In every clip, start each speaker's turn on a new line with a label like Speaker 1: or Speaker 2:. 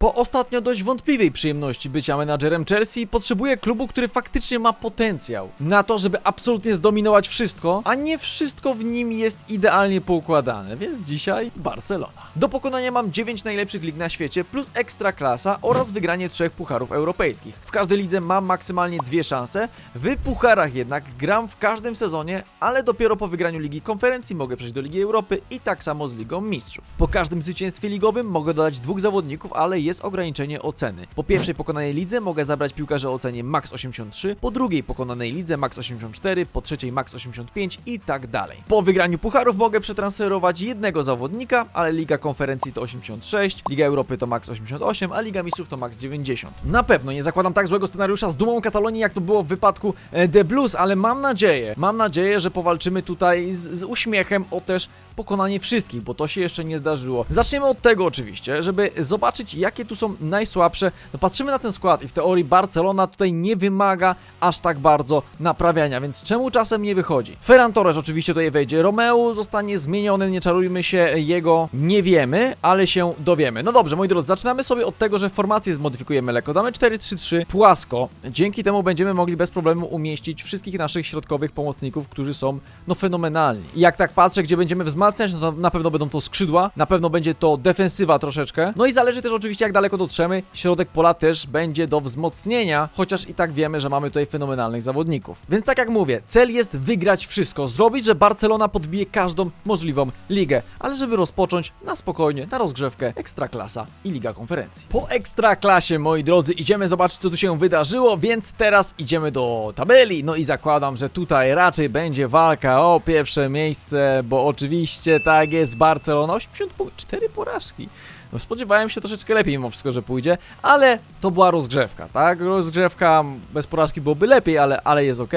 Speaker 1: Po ostatnio dość wątpliwej przyjemności bycia menadżerem Chelsea potrzebuję klubu, który faktycznie ma potencjał na to, żeby absolutnie zdominować wszystko, a nie wszystko w nim jest idealnie poukładane, więc dzisiaj Barcelona. Do pokonania mam 9 najlepszych lig na świecie plus ekstra klasa oraz wygranie trzech pucharów europejskich. W każdej lidze mam maksymalnie dwie szanse, w pucharach jednak gram w każdym sezonie, ale dopiero po wygraniu Ligi Konferencji mogę przejść do Ligi Europy i tak samo z Ligą Mistrzów. Po każdym zwycięstwie ligowym mogę dodać dwóch zawodników, ale jest ograniczenie oceny. Po pierwszej pokonanej lidze mogę zabrać piłkarza o ocenie max 83, po drugiej pokonanej lidze max 84, po trzeciej max 85 i tak dalej. Po wygraniu pucharów mogę przetransferować jednego zawodnika, ale Liga Konferencji to 86, Liga Europy to max 88, a Liga Mistrzów to max 90. Na pewno nie zakładam tak złego scenariusza z dumą Katalonii, jak to było w wypadku The Blues, ale mam nadzieję, mam nadzieję, że powalczymy tutaj z, z uśmiechem o też pokonanie wszystkich, bo to się jeszcze nie zdarzyło. Zaczniemy od tego oczywiście, żeby zobaczyć jakie tu są najsłabsze. No patrzymy na ten skład i w teorii Barcelona tutaj nie wymaga aż tak bardzo naprawiania, więc czemu czasem nie wychodzi? Ferran Torres oczywiście tutaj wejdzie, Romeo zostanie zmieniony, nie czarujmy się, jego nie wiemy, ale się dowiemy. No dobrze, moi drodzy, zaczynamy sobie od tego, że formację zmodyfikujemy lekko. Damy 4-3-3 płasko. Dzięki temu będziemy mogli bez problemu umieścić wszystkich naszych środkowych pomocników, którzy są no fenomenalni. I jak tak patrzę, gdzie będziemy wzmacniać, no to na pewno będą to skrzydła, na pewno będzie to defensywa troszeczkę. No i zależy też oczywiście jak daleko dotrzemy. Środek pola też będzie do wzmocnienia, chociaż i tak wiemy, że mamy tutaj fenomenalnych zawodników. Więc tak jak mówię, cel jest wygrać wszystko, zrobić, że Barcelona podbije każdą możliwą ligę, ale żeby rozpocząć na spokojnie, na rozgrzewkę Ekstraklasa i Liga Konferencji. Po Ekstraklasie, moi drodzy, idziemy zobaczyć, co tu się wydarzyło, więc teraz idziemy do tabeli. No i zakładam, że tutaj raczej będzie walka o pierwsze miejsce, bo oczywiście tak jest Barcelona. 84 porażki. No, spodziewałem się troszeczkę lepiej mimo wszystko, że pójdzie, ale to była rozgrzewka, tak? Rozgrzewka bez porażki byłoby lepiej, ale, ale jest ok,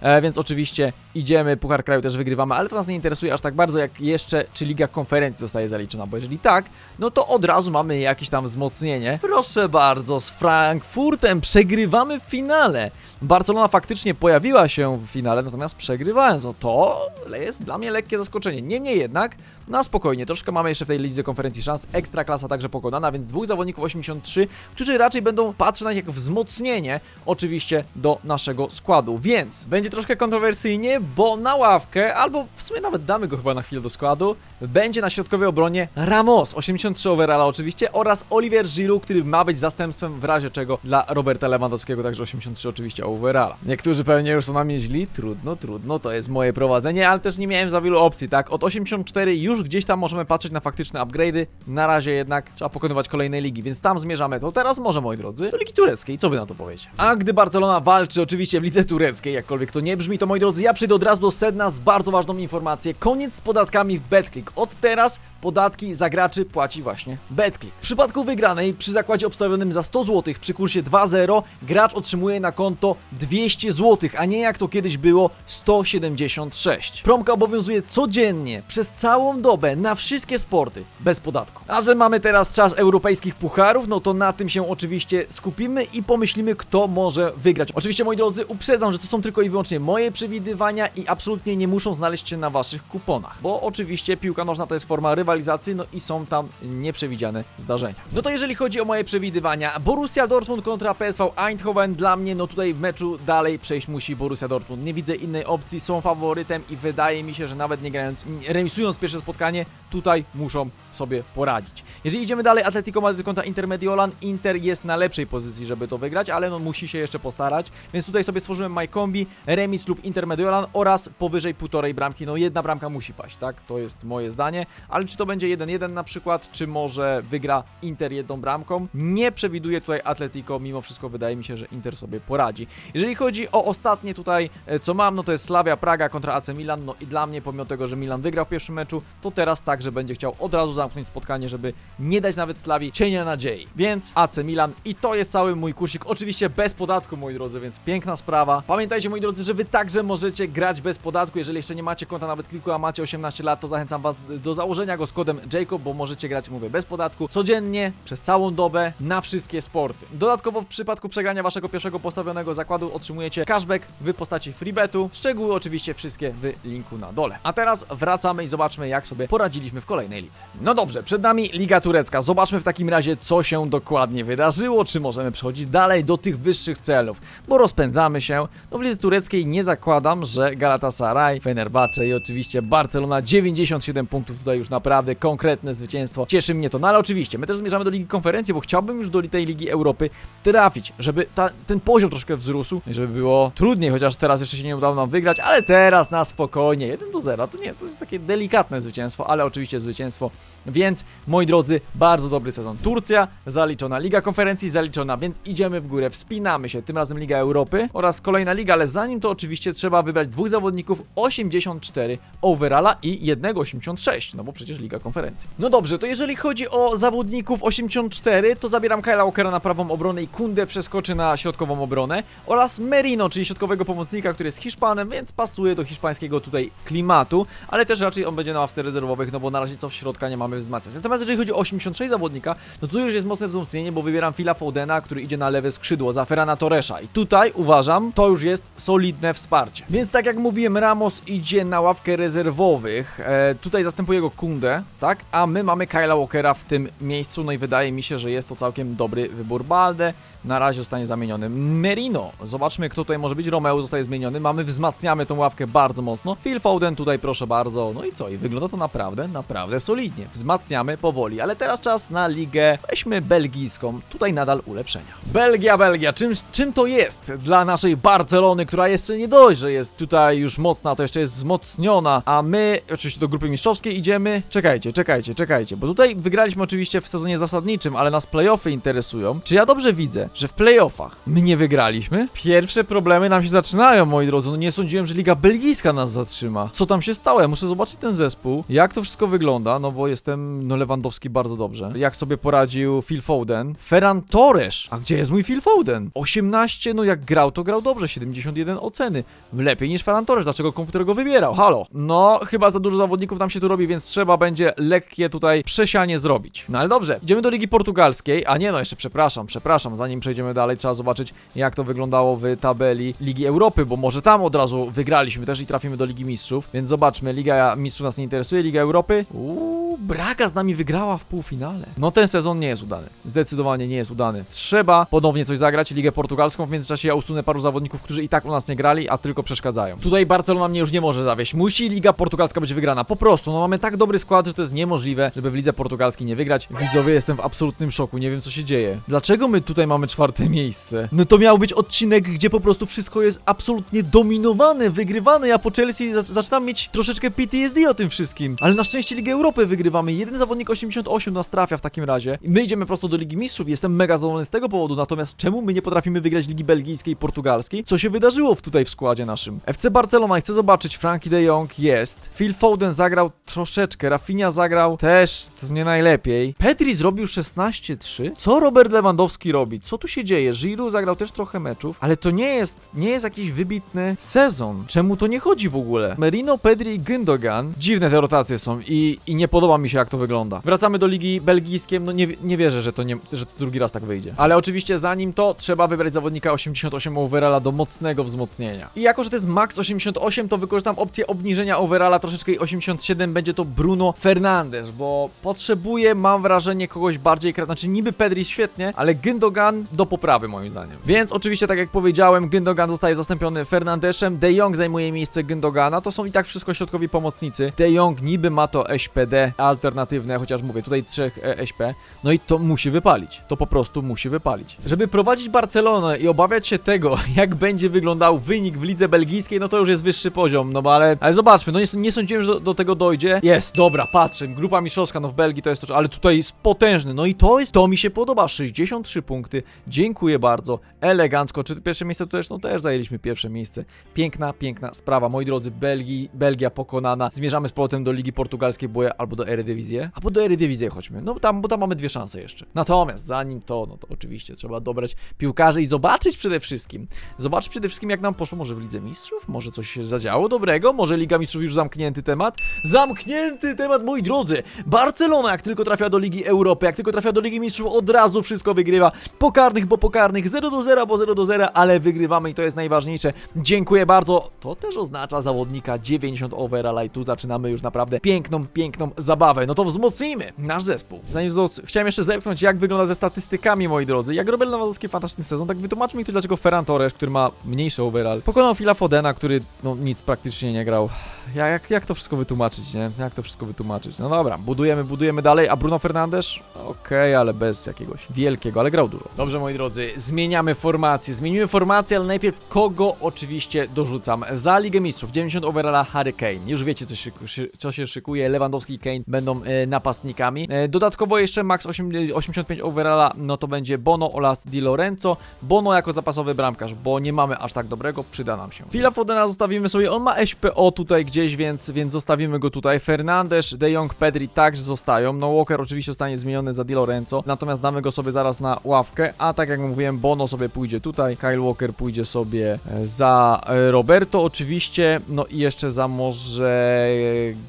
Speaker 1: e, więc oczywiście idziemy, Puchar Kraju też wygrywamy, ale to nas nie interesuje aż tak bardzo, jak jeszcze czy Liga Konferencji zostaje zaliczona, bo jeżeli tak, no to od razu mamy jakieś tam wzmocnienie. Proszę bardzo, z Frankfurtem przegrywamy w finale. Barcelona faktycznie pojawiła się w finale, natomiast przegrywając, no to jest dla mnie lekkie zaskoczenie. Niemniej jednak, na spokojnie, troszkę mamy jeszcze w tej lidze konferencji szans, ekstra klasa także pokonana, więc dwóch zawodników 83, którzy raczej będą patrzeć na jak wzmocnienie oczywiście do naszego składu, więc będzie troszkę kontrowersyjnie, bo na ławkę, albo w sumie nawet damy go chyba na chwilę do składu, będzie na środkowej obronie Ramos, 83 overalla oczywiście, oraz Oliver Giroud, który ma być zastępstwem w razie czego dla Roberta Lewandowskiego, także 83 oczywiście overalla. Niektórzy pewnie już są na mnie źli, trudno, trudno, to jest moje prowadzenie, ale też nie miałem za wielu opcji, tak? Od 84 już gdzieś tam możemy patrzeć na faktyczne upgrade'y, na razie jednak trzeba pokonywać kolejne ligi, więc tam zmierzamy. To teraz może, moi drodzy, do Ligi Tureckiej, co wy na to powiecie? A gdy Barcelona walczy oczywiście w Lidze Tureckiej, jakkolwiek to nie brzmi, to moi drodzy, ja przyjdę od razu do sedna z bardzo ważną informacją. Koniec z podatkami w BetClick. Od teraz podatki za graczy płaci właśnie BetClick. W przypadku wygranej przy zakładzie obstawionym za 100 zł przy kursie 2.0 gracz otrzymuje na konto 200 zł, a nie jak to kiedyś było 176. Promka obowiązuje codziennie przez całą dobę na wszystkie sporty bez podatku. A że mamy teraz czas europejskich pucharów, no to na tym się oczywiście skupimy i pomyślimy kto może wygrać. Oczywiście moi drodzy, uprzedzam, że to są tylko i wyłącznie moje przewidywania i absolutnie nie muszą znaleźć się na waszych kuponach, bo oczywiście piłka nożna to jest forma rywalizacji, no i są tam nieprzewidziane zdarzenia. No to jeżeli chodzi o moje przewidywania, Borussia Dortmund kontra PSV Eindhoven dla mnie, no tutaj w meczu dalej przejść musi Borussia Dortmund. Nie widzę innej opcji, są faworytem i wydaje mi się, że nawet nie grając, remisując pierwsze spotkanie, tutaj muszą sobie poradzić. Jeżeli idziemy dalej, Atletico Madryt kontra Inter Mediolan, Inter jest na lepszej pozycji, żeby to wygrać, ale no musi się jeszcze postarać, więc tutaj sobie stworzyłem My Combi, remis lub Inter Mediolan oraz powyżej półtorej bramki, no jedna bramka musi paść, tak? To jest moje zdanie, ale czy to będzie 1-1 na przykład, czy może wygra Inter jedną bramką? Nie przewiduję tutaj Atletico, mimo wszystko wydaje mi się, że Inter sobie poradzi. Jeżeli chodzi o ostatnie tutaj, e, co mam, no to jest Slavia Praga kontra AC Milan, no i dla mnie, pomimo tego, że Milan wygrał w pierwszym meczu, to teraz także będzie chciał od razu zamknąć spotkanie, żeby nie dać nawet Slawi cienia nadziei. Więc AC Milan i to jest cały mój kursik, oczywiście bez podatku, moi drodzy, więc piękna sprawa. Pamiętajcie, moi drodzy, że wy także możecie grać bez podatku, jeżeli jeszcze nie macie konta nawet kliku, a macie 18 lat, to zachęcam was do założenia go z kodem Jacob, bo możecie grać, mówię, bez podatku, codziennie, przez całą dobę, na wszystkie sporty. Dodatkowo w przypadku przegrania waszego pierwszego postawionego zakładu otrzymujecie cashback w postaci freebetu, szczegóły oczywiście wszystkie w linku na dole. A teraz wracamy i zobaczmy, jak sobie poradziliśmy w kolejnej lidze. No dobrze, przed nami Liga Turecka. Zobaczmy w takim razie, co się dokładnie wydarzyło, czy możemy przechodzić dalej do tych wyższych celów, bo rozpędzamy się. No w Lidze Tureckiej nie zakładam, że Galatasaray, Fenerbahce i oczywiście Barcelona 97 punktów, tutaj już naprawdę konkretne zwycięstwo. Cieszy mnie to, no ale oczywiście, my też zmierzamy do Ligi Konferencji, bo chciałbym już do tej Ligi Europy trafić, żeby ta, ten poziom troszkę wzrósł, żeby było trudniej, chociaż teraz jeszcze się nie udało nam wygrać, ale teraz na spokojnie, 1 do 0, to nie, to jest takie delikatne zwycięstwo, ale oczywiście zwycięstwo, więc moi drodzy, bardzo dobry sezon. Turcja zaliczona, Liga Konferencji zaliczona, więc idziemy w górę, wspinamy się, tym razem Liga Europy oraz kolejna liga, ale zanim to oczywiście trzeba wybrać dwóch zawodników 84 overalla i jednego 86, no bo przecież Liga Konferencji. No dobrze, to jeżeli chodzi o zawodników 84, to zabieram Kyla Walkera na prawą obronę i Kundę przeskoczy na środkową obronę oraz Merino, czyli środkowego pomocnika, który jest Hiszpanem, więc pasuje do hiszpańskiego tutaj klimatu, ale też raczej on będzie na ławce rezerwowych, no bo na razie co w środka nie mamy wzmacniać. Natomiast jeżeli chodzi o 86 zawodnika, no tu już jest mocne wzmocnienie, bo wybieram Phila Fodena, który idzie na lewe skrzydło za Ferrana Torresza i tutaj uważam, to już jest solidne wsparcie. Więc tak jak mówiłem, Ramos idzie na ławkę rezerwowych, e, tutaj zastępuje go Kunde, tak, a my mamy Kyla Walkera w tym miejscu, no i wydaje mi się, że jest to całkiem dobry wybór. Balde na razie zostanie zamieniony. Merino, zobaczmy kto tutaj może być, Romeo zostaje zmieniony, mamy, wzmacniamy tą ławkę bardzo mocno. Phil Foden tutaj proszę bardzo, no i co, i wygląda to naprawdę, naprawdę solidnie. Wzmacniamy powoli, ale teraz czas na ligę, weźmy belgijską, tutaj nadal ulepszenia. Belgia, Belgia, czym, czym to jest dla naszej Barcelony, która jeszcze nie dość, że jest tutaj już mocna, to jeszcze jest wzmocniona, a my oczywiście do grupy mistrzowskiej idziemy. Czekajcie, czekajcie, czekajcie, bo tutaj wygraliśmy oczywiście w sezonie zasadniczym, ale nas playoffy interesują. Czy ja dobrze widzę, że w playoffach my nie wygraliśmy? Pierwsze problemy nam się zaczynają, moi drodzy. No nie sądziłem, że Liga Belgijska nas zatrzyma. Co tam się stało? Ja muszę zobaczyć ten zespół, jak to wszystko wygląda, no bo jestem, no Lewandowski bardzo dobrze. Jak sobie poradził Phil Foden. Ferran Torres. A gdzie jest mój Phil Foden? 18, no jak grał, to grał dobrze. 71 oceny. Lepiej niż Ferran Torres. Dlaczego komputer go wybierał? Halo. No, chyba za dużo zawodników nam się tu robi, więc trzeba będzie lekkie tutaj przesianie zrobić. No ale dobrze, idziemy do Ligi Portugalskiej. A nie, no jeszcze przepraszam, przepraszam. Zanim przejdziemy dalej, trzeba zobaczyć, jak to wyglądało w tabeli Ligi Europy, bo może tam od razu wygraliśmy też i trafimy do Ligi Mistrzów. Więc zobaczmy, Liga Mistrzów nas nie interesuje, Liga Europy. Uuu, Braga z nami wygrała w półfinale. No ten sezon nie jest udany. Zdecydowanie nie jest udany. Trzeba ponownie coś zagrać, Ligę Portugalską. W międzyczasie ja usunę paru zawodników, którzy i tak u nas nie grali, a tylko przeszkadzają. Tutaj Barcelona mnie już nie może zawieść. Musi Liga Portugalska być wygrana. Po prostu, no mamy tak dobry skład, że to jest niemożliwe, żeby w Lidze Portugalskiej nie wygrać. Widzowie, jestem w absolutnym szoku, nie wiem co się dzieje. Dlaczego my tutaj mamy czwarte miejsce? No to miał być odcinek, gdzie po prostu wszystko jest absolutnie dominowane, wygrywane. Ja po Chelsea za zaczynam mieć troszeczkę PTSD o tym wszystkim. Ale na szczęście Ligę Europy wygrywamy. Jeden zawodnik 88 nas trafia w takim razie. My idziemy prosto do Ligi Mistrzów. Jestem mega zadowolony z tego powodu. Natomiast czemu my nie potrafimy wygrać Ligi Belgijskiej i Portugalskiej? Co się wydarzyło w- tutaj w składzie naszym? FC Barcelona, chcę zobaczyć. Frankie de Jong jest. Phil Foden zagrał troszeczkę. Rafinha zagrał też nie najlepiej. Pedri zrobił 16-3. Co Robert Lewandowski robi? Co tu się dzieje? Giroud zagrał też trochę meczów, ale to nie jest, nie jest jakiś wybitny sezon. Czemu to nie chodzi w ogóle? Merino, Pedri i Gündogan. Dziwne te rotacje są i, i nie podoba mi się jak to wygląda. Wracamy do Ligi Belgijskiej, no nie, nie wierzę, że to, nie, że to drugi raz tak wyjdzie. Ale oczywiście zanim to, trzeba wybrać zawodnika 88 overalla do mocnego wzmocnienia. I jako, że to jest max 88, to wykorzystam opcję obniżenia overalla troszeczkę i 87 będzie to Bruno Fernandes, bo potrzebuję, mam wrażenie, kogoś bardziej. Znaczy niby Pedri świetnie, ale Gündogan do poprawy moim zdaniem. Więc oczywiście, tak jak powiedziałem, Gündogan zostaje zastąpiony Fernandeszem, De Jong zajmuje miejsce Gündogana, to są i tak wszystko środkowi pomocnicy. De Jong niby ma to SPD alternatywne, chociaż mówię, tutaj trzech e, SP, no i to musi wypalić. To po prostu musi wypalić. Żeby prowadzić Barcelonę i obawiać się tego, jak będzie wyglądał wynik w lidze belgijskiej, no to już jest wyższy poziom, no bo ale, ale zobaczmy, no nie, nie sądziłem, że do, do tego dojdzie. Jest, dobra, patrzę, grupa mistrzowska, no w Belgii to jest to, ale tutaj jest potężny, no i to jest, to mi się podoba, 63 punkty, dziękuję bardzo, elegancko, czy pierwsze miejsce to też, no też zajęliśmy pierwsze miejsce, piękna, piękna sprawa, moi drodzy, Belgii, Belgia pokonana, zmierzamy z powrotem do Ligi Portugalskiej, bo albo do Eredivisie, albo do Eredivisie chodźmy, no tam, bo tam mamy dwie szanse jeszcze. Natomiast zanim to, no to oczywiście trzeba dobrać piłkarzy i zobaczyć przede wszystkim, zobaczyć przede wszystkim jak nam poszło. Może w Lidze Mistrzów, może coś się zadziało dobrego, może Liga Mistrzów już zamknięty temat, zamknięty temat, moi drodzy, Barcelona jak tylko trafia do Ligi Europy, jak tylko trafia do Ligi Mistrzów, od razu wszystko wygrywa, pokarnych, bo pokarnych, 0 do 0, bo 0 do 0, ale wygrywamy i to jest najważniejsze, dziękuję bardzo, to też oznacza zawodnika 90 overall i tu zaczynamy już naprawdę piękną, piękną zabawę, no to wzmocnijmy nasz zespół. Zanim wzmoc... chciałem jeszcze zerknąć, jak wygląda ze statystykami, moi drodzy. Jak Robert Lewandowski fantastyczny sezon, tak wytłumaczmy mi tu, dlaczego Ferran Torres, który ma mniejszy overall, pokonał Phila Fodena, który no nic praktycznie nie grał. Ja, jak, jak to wszystko wytłumaczyć, nie? Jak to wszystko wytłumaczyć? No dobra, budujemy, budujemy dalej, a Bruno Fernandes? Okej, ale bez jakiegoś wielkiego, ale grał dużo. Dobrze, moi drodzy, zmieniamy formację, zmienimy formację, ale najpierw kogo oczywiście dorzucam? Za Ligę Mistrzów, 90 overalla Harry Kane. Już wiecie, co się, co się szykuje, Lewandowski i Kane będą e, napastnikami. E, dodatkowo jeszcze max 8, 85 overalla, no to będzie Bono oraz Di Lorenzo. Bono jako zapasowy bramkarz, bo nie mamy aż tak dobrego, przyda nam się. Phila Fodena zostawimy sobie, on ma SPO tutaj gdzieś, więc, więc zostawimy go tutaj. Fernandes, De Jong, Pedri także zostają. No Walker oczywiście zostanie zmieniony za Di Lorenzo, natomiast damy go sobie zaraz na ławkę, a tak jak mówiłem, Bono sobie pójdzie tutaj, Kyle Walker pójdzie sobie e, za Roberto oczywiście, no i jeszcze za może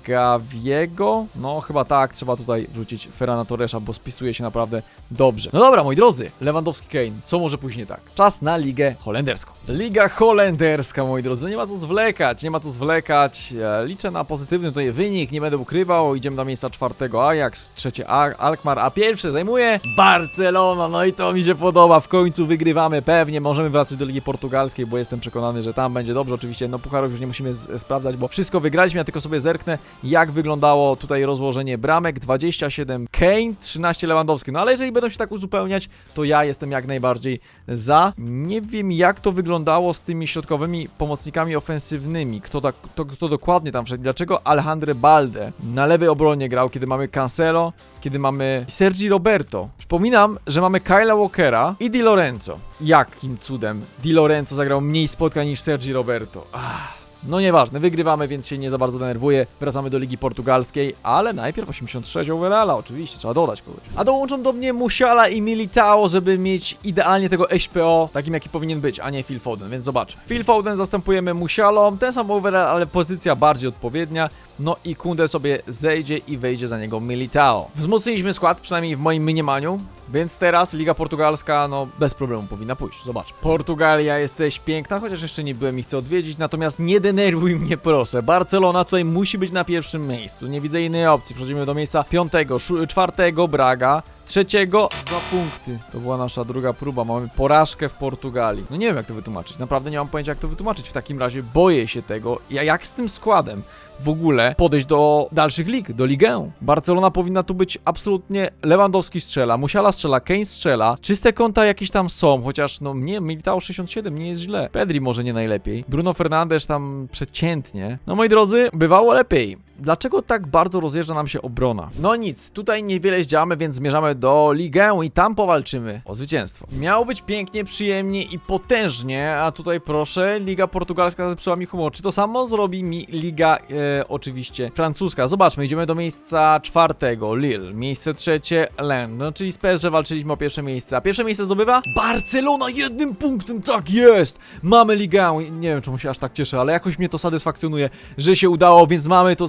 Speaker 1: Gaviego, no chyba tak, trzeba tutaj wrzucić Ferrana Torresa, bo spisuje się naprawdę dobrze. No dobra, moi drodzy, Lewandowski Kane, co może później tak? Czas na ligę holenderską. Liga holenderska, moi drodzy, nie ma co zwlekać, nie ma co zwlekać, liczę na pozytywny tutaj wynik, nie będę ukrywał, idziemy do miejsca czwartego Ajax, trzecie Al- Alkmaar, a pierwsze zajmuje Barcelona, no i to mi się podoba, w końcu wygrywamy, pewnie. Możemy wracać do Ligi Portugalskiej, bo jestem przekonany, że tam będzie dobrze, oczywiście, no pucharów już nie musimy sprawdzać, bo wszystko wygraliśmy, ja tylko sobie zerknę, jak wyglądało tutaj rozłożenie bramek, 27 Kane, 13 Lewandowski, no ale jeżeli będą się tak uzupełniać, to ja jestem jak najbardziej za. Nie wiem jak to wyglądało z tymi środkowymi pomocnikami ofensywnymi, kto, tak, kto, kto dokładnie tam wszedł, dlaczego Alejandro Balde na lewej obronie grał, kiedy mamy Cancelo, kiedy mamy Sergi Roberto. Przypominam, że mamy Kyla Walkera i Di Lorenzo. Jakim cudem Di Lorenzo zagrał mniej spotkań niż Sergi Roberto? Ach. No nieważne, wygrywamy, więc się nie za bardzo denerwuję. Wracamy do Ligi Portugalskiej, ale najpierw 86 overalla, oczywiście, trzeba dodać kogoś. A dołączą do mnie Musiala i Militao, żeby mieć idealnie tego SPO, takim jaki powinien być, a nie Phil Foden, więc zobaczmy. Phil Foden zastępujemy Musialą, ten sam overall, ale pozycja bardziej odpowiednia. No i Kunde sobie zejdzie i wejdzie za niego Militao. Wzmocniliśmy skład, przynajmniej w moim mniemaniu, więc teraz Liga Portugalska, no bez problemu powinna pójść. Zobacz. Portugalia jesteś piękna, chociaż jeszcze nie byłem i chcę odwiedzić, natomiast nie denerwuj mnie proszę. Barcelona tutaj musi być na pierwszym miejscu. Nie widzę innej opcji. Przechodzimy do miejsca piątego, czwartego Braga. Trzeciego, dwa punkty. To była nasza druga próba. Mamy porażkę w Portugalii. No nie wiem, jak to wytłumaczyć. Naprawdę nie mam pojęcia, jak to wytłumaczyć. W takim razie boję się tego. Ja jak z tym składem w ogóle podejść do dalszych lig, do ligę? Barcelona powinna tu być absolutnie Lewandowski strzela, Musiala strzela, Kane strzela. Czyste konta jakieś tam są, chociaż no nie, Militao 67 nie jest źle. Pedri może nie najlepiej. Bruno Fernandes tam przeciętnie. No moi drodzy, bywało lepiej. Dlaczego tak bardzo rozjeżdża nam się obrona? No nic, tutaj niewiele zdziałamy, więc zmierzamy do ligę i tam powalczymy o zwycięstwo. Miało być pięknie, przyjemnie i potężnie, a tutaj proszę, Liga Portugalska zepsuła mi humor. Czy to samo zrobi mi Liga, e, oczywiście, francuska? Zobaczmy, idziemy do miejsca czwartego, Lille. Miejsce trzecie, Lens. No czyli z PSG walczyliśmy o pierwsze miejsce, a pierwsze miejsce zdobywa Barcelona jednym punktem, tak jest! Mamy ligę, nie wiem czemu się aż tak cieszę, ale jakoś mnie to satysfakcjonuje, że się udało, więc mamy to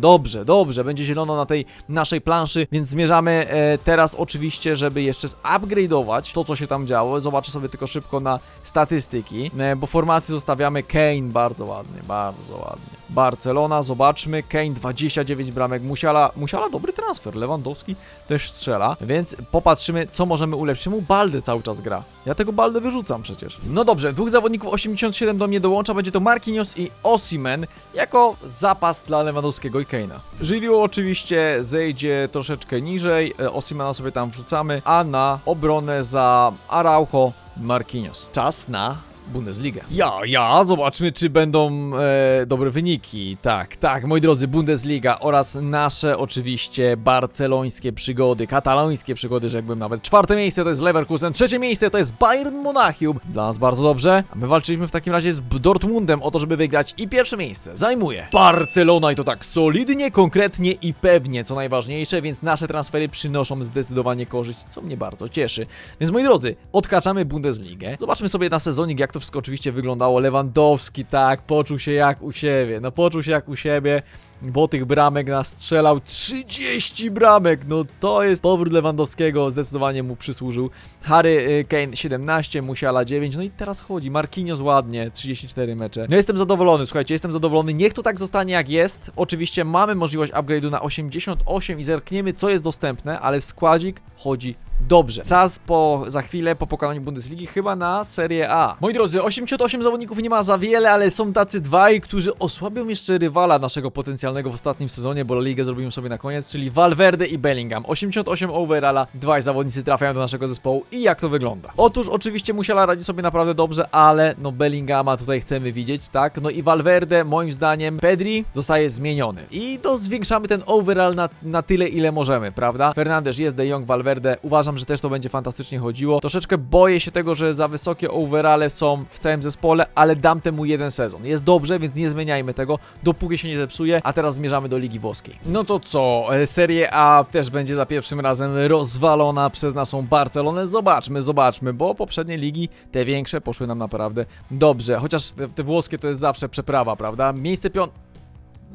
Speaker 1: Dobrze, dobrze, będzie zielono na tej naszej planszy, więc zmierzamy e, teraz oczywiście, żeby jeszcze zupgrade'ować to, co się tam działo. Zobaczę sobie tylko szybko na statystyki, e, bo formację zostawiamy Kane, bardzo ładnie, bardzo ładnie. Barcelona, zobaczmy, Kane 29 bramek, Musiala, Musiala dobry transfer, Lewandowski też strzela, więc popatrzymy, co możemy ulepszyć. Mu Balde cały czas gra. Ja tego Balde wyrzucam przecież. No dobrze, dwóch zawodników 87 do mnie dołącza, będzie to Marquinhos i Osimen jako zapas dla Lewandowskiego i Kane'a. Żyliu oczywiście zejdzie troszeczkę niżej, e, Osimena sobie tam wrzucamy, a na obronę za Araujo Marquinhos. Czas na Bundesliga. Ja, ja, zobaczmy, czy będą e, dobre wyniki. Tak, tak, moi drodzy, Bundesliga oraz nasze oczywiście barcelońskie przygody, katalońskie przygody, rzekłbym nawet. Czwarte miejsce to jest Leverkusen, trzecie miejsce to jest Bayern Monachium. Dla nas bardzo dobrze. A my walczyliśmy w takim razie z Dortmundem o to, żeby wygrać i pierwsze miejsce zajmuje Barcelona i to tak solidnie, konkretnie i pewnie, co najważniejsze, więc nasze transfery przynoszą zdecydowanie korzyść, co mnie bardzo cieszy. Więc moi drodzy, odkaczamy Bundesligę. Zobaczmy sobie na sezonik, jak to wszystko oczywiście wyglądało. Lewandowski, tak, poczuł się jak u siebie. No poczuł się jak u siebie. Bo tych bramek nastrzelał. 30 bramek, no to jest powrót Lewandowskiego, zdecydowanie mu przysłużył. Harry y, Kane 17, Musiala 9, no i teraz chodzi, Marquinhos ładnie, 34 mecze. No jestem zadowolony, słuchajcie, jestem zadowolony, niech to tak zostanie jak jest. Oczywiście mamy możliwość upgrade'u na 88 i zerkniemy co jest dostępne, ale składzik chodzi Dobrze, czas po, za chwilę po pokonaniu Bundesligi chyba na Serię A. Moi drodzy, 88 zawodników nie ma za wiele, ale są tacy dwaj, którzy osłabią jeszcze rywala naszego potencjalnego w ostatnim sezonie, bo La Ligę zrobimy sobie na koniec, czyli Valverde i Bellingham. 88 overalla, dwaj zawodnicy trafiają do naszego zespołu i jak to wygląda? Otóż oczywiście Musiala radzi sobie naprawdę dobrze, ale no Bellinghama tutaj chcemy widzieć, tak? No i Valverde, moim zdaniem, Pedri zostaje zmieniony. I to zwiększamy ten overall na, na tyle, ile możemy, prawda? Fernandes jest De Jong, Valverde, uważam, że też to będzie fantastycznie chodziło. Troszeczkę boję się tego, że za wysokie overalle są w całym zespole, ale dam temu jeden sezon. Jest dobrze, więc nie zmieniajmy tego, dopóki się nie zepsuje, a teraz zmierzamy do Ligi Włoskiej. No to co, e, Serie A też będzie za pierwszym razem rozwalona przez naszą Barcelonę. Zobaczmy, zobaczmy, bo poprzednie ligi, te większe, poszły nam naprawdę dobrze. Chociaż te, te włoskie to jest zawsze przeprawa, prawda? Miejsce piąte...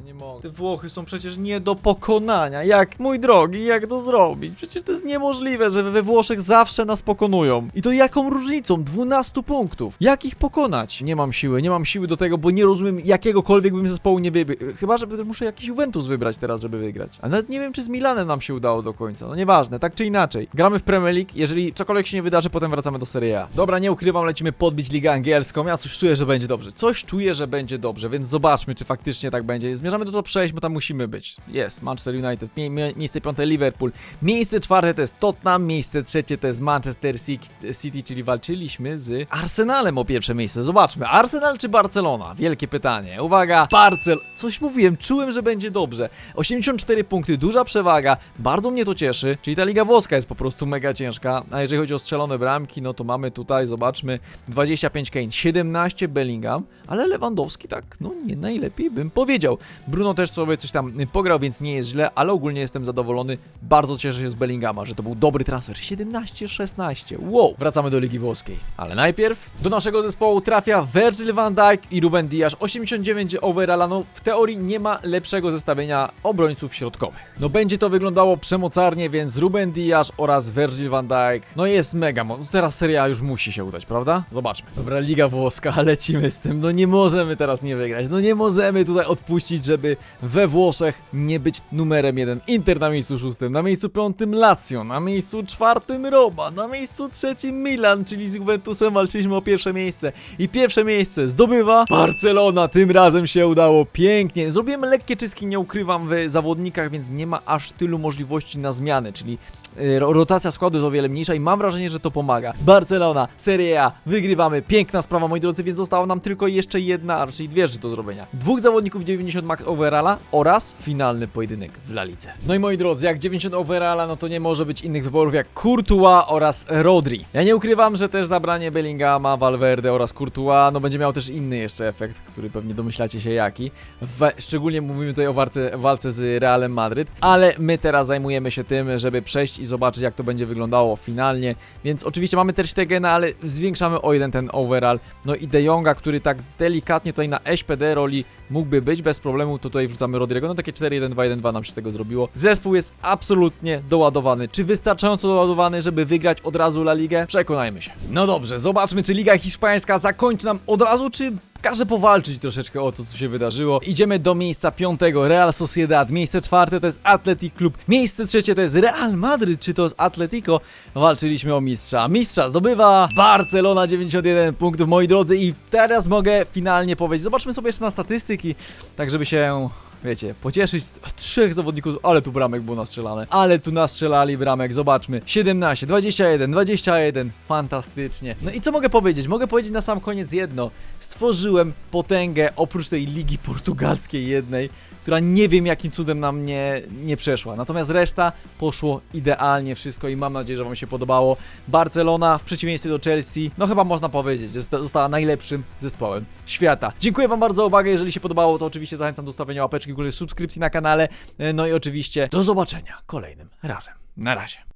Speaker 1: Nie mogę. Te Włochy są przecież nie do pokonania. Jak, mój drogi, jak to zrobić? Przecież to jest niemożliwe, że we Włoszech zawsze nas pokonują. I to jaką różnicą? 12 punktów. Jak ich pokonać? Nie mam siły, nie mam siły do tego, bo nie rozumiem jakiegokolwiek bym zespołu nie wybrał. Chyba, że muszę jakiś Juventus wybrać teraz, żeby wygrać. A nawet nie wiem, czy z Milanem nam się udało do końca. No nieważne, tak czy inaczej. Gramy w Premier League, jeżeli cokolwiek się nie wydarzy, potem wracamy do Serie A. Dobra, nie ukrywam, lecimy podbić ligę angielską. Ja coś czuję, że będzie dobrze. Coś czuję, że będzie dobrze, więc zobaczmy, czy faktycznie tak będzie. Zmierzamy do top 6, bo tam musimy być. Jest, Manchester United, mie mie miejsce piąte Liverpool, miejsce czwarte to jest Tottenham, miejsce trzecie to jest Manchester Ci- City, czyli walczyliśmy z Arsenalem o pierwsze miejsce. Zobaczmy, Arsenal czy Barcelona? Wielkie pytanie. Uwaga, Barcel... Coś mówiłem, czułem, że będzie dobrze. 84 punkty, duża przewaga, bardzo mnie to cieszy, czyli ta Liga Włoska jest po prostu mega ciężka, a jeżeli chodzi o strzelone bramki, no to mamy tutaj, zobaczmy, 25 Kane, 17 Bellingham, ale Lewandowski tak, no nie najlepiej bym powiedział. Bruno też sobie coś tam pograł, więc nie jest źle, ale ogólnie jestem zadowolony. Bardzo cieszę się z Bellingama, że to był dobry transfer. 17-16. Wow! Wracamy do Ligi Włoskiej. Ale najpierw do naszego zespołu trafia Virgil van Dijk i Ruben Dias. 89 overalla. No w teorii nie ma lepszego zestawienia obrońców środkowych. No będzie to wyglądało przemocarnie, więc Ruben Dias oraz Virgil van Dijk. No jest mega. No teraz seria już musi się udać, prawda? Zobaczmy. Dobra, Liga Włoska, lecimy z tym. No nie możemy teraz nie wygrać. No nie możemy tutaj odpuścić, żeby we Włoszech nie być numerem jeden. Inter na miejscu szóstym, na miejscu piątym Lazio, na miejscu czwartym Roma, na miejscu trzecim Milan, czyli z Juventusem walczyliśmy o pierwsze miejsce. I pierwsze miejsce zdobywa Barcelona. Tym razem się udało pięknie. Zrobiłem lekkie czystki, nie ukrywam, w zawodnikach, więc nie ma aż tylu możliwości na zmiany, czyli ro- rotacja składu jest o wiele mniejsza i mam wrażenie, że to pomaga. Barcelona, Serie A, wygrywamy, piękna sprawa moi drodzy, więc została nam tylko jeszcze jedna, a raczej dwie rzeczy do zrobienia. Dwóch zawodników 90 max overalla oraz finalny pojedynek w La. No i moi drodzy, jak 90 overalla, no to nie może być innych wyborów jak Courtois oraz Rodri. Ja nie ukrywam, że też zabranie Bellingama, Valverde oraz Courtois, no będzie miał też inny jeszcze efekt, który pewnie domyślacie się jaki. Szczególnie mówimy tutaj o walce, walce z Realem Madryt, ale my teraz zajmujemy się tym, żeby przejść i zobaczyć jak to będzie wyglądało finalnie, więc oczywiście mamy też Stegena, ale zwiększamy o jeden ten overall, no i De Jonga, który tak delikatnie tutaj na SPD roli mógłby być bez problemu, to tutaj wrzucamy Rodrigo, no takie 4-1-2-1-2 nam się tego zrobiło. Zespół jest absolutnie doładowany. Czy wystarczająco doładowany, żeby wygrać od razu La Ligę? Przekonajmy się. No dobrze, zobaczmy czy Liga Hiszpańska zakończy nam od razu, czy każe powalczyć troszeczkę o to, co się wydarzyło. Idziemy do miejsca piątego, Real Sociedad. Miejsce czwarte to jest Athletic Club. Miejsce trzecie to jest Real Madryt, czy to jest Atletico. Walczyliśmy o mistrza. Mistrza zdobywa Barcelona 91 punktów, moi drodzy. I teraz mogę finalnie powiedzieć. Zobaczmy sobie jeszcze na statystyki, tak żeby się wiecie, pocieszyć trzech zawodników, ale tu bramek było nastrzelane, ale tu nastrzelali bramek, zobaczmy, 17, 21, 21, fantastycznie. No i co mogę powiedzieć? Mogę powiedzieć na sam koniec jedno, stworzyłem potęgę oprócz tej ligi portugalskiej jednej, która nie wiem jakim cudem nam nie, nie przeszła. Natomiast reszta poszło idealnie wszystko i mam nadzieję, że Wam się podobało. Barcelona w przeciwieństwie do Chelsea, no chyba można powiedzieć, że zosta- została najlepszym zespołem świata. Dziękuję Wam bardzo za uwagę, jeżeli się podobało, to oczywiście zachęcam do stawienia łapeczki w górę, subskrypcji na kanale, no i oczywiście do zobaczenia kolejnym razem. Na razie.